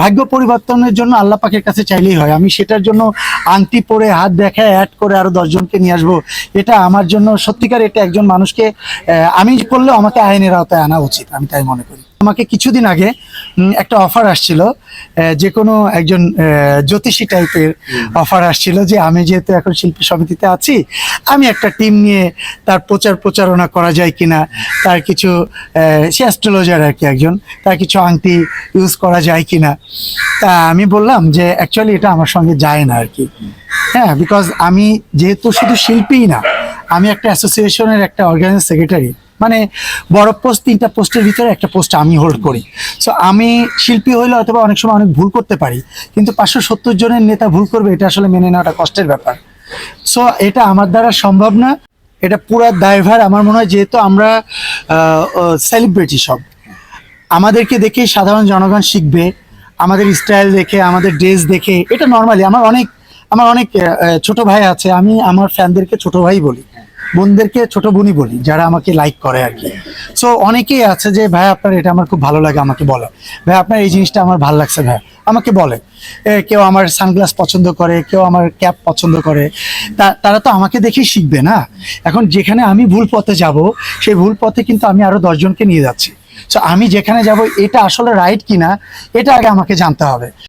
ভাগ্য পরিবর্তনের জন্য আল্লাহ পাখের কাছে চাইলেই হয়। আমি সেটার জন্য আংটি পরে, হাত দেখায় অ্যাড করে আরও দশজনকে নিয়ে আসব। এটা আমার জন্য সত্যিকার এটা একজন মানুষকে আমি করলেও আমাকে আইনের আওতায় আনা উচিত, আমি তাই মনে করি। আমাকে কিছুদিন আগে একটা অফার আসছিল যে কোনো একজন জ্যোতিষী টাইপের অফার আসছিল যে আমি যেহেতু এখন শিল্পী সমিতিতে আছি আমি একটা টিম নিয়ে তার প্রচার প্রচারণা করা যায় কিনা তার কিছু সে অ্যাস্ট্রোলজার আর কি একজন তার কিছু আংটি ইউজ করা যায় কিনা তা আমি বললাম যে অ্যাকচুয়ালি এটা আমার সঙ্গে যায় না আর কি। হ্যাঁ বিকজ আমি যেহেতু শুধু শিল্পীই না আমি একটা অ্যাসোসিয়েশনের একটা অর্গানাইজ সেক্রেটারি মানে বড় পোস্ট তিনটা পোস্টের ভিতরে একটা পোস্ট আমি হোল্ড করি। সো আমি শিল্পী হইলে অথবা অনেক সময় অনেক ভুল করতে পারি, কিন্তু পাঁচশো সত্তর জনের নেতা ভুল করবে, এটা আসলে মেনে নেওয়াটা কষ্টের ব্যাপার। সো এটা আমার দ্বারা সম্ভব না, এটা পুরো দায়ভার আমার মনে হয়, যেহেতু আমরা সেলিব্রিটি সব। আমাদেরকে দেখে সাধারণ জনগণ শিখবে, আমাদের স্টাইল দেখে, আমাদের ড্রেস দেখে, এটা নর্মালি আমার অনেক আমার অনেক ছোট ভাই আছে, আমি আমার ফ্যানদেরকে ছোট ভাই বলি। বোনদেরকে ছোট বোনই বলি, যারা আমাকে লাইক করে আর কি। সো অনেকেই আছে যে, ভাই, আপনার এটা আমার খুব ভালো লাগে, আমাকে বলে। ভাই, আপনার এই জিনিসটা আমার ভালো লাগছে, ভাই, আমাকে বলে। কেউ আমার সানগ্লাস পছন্দ করে, কেউ আমার ক্যাপ পছন্দ করে। তারা তো আমাকে দেখেই শিখবে না। এখন যেখানে আমি ভুল পথে যাব, সেই ভুল পথে কিন্তু আমি আরও দশজনকে নিয়ে যাচ্ছি। সো আমি যেখানে যাব, এটা আসলে রাইট কিনা, এটা আগে আমাকে জানতে হবে।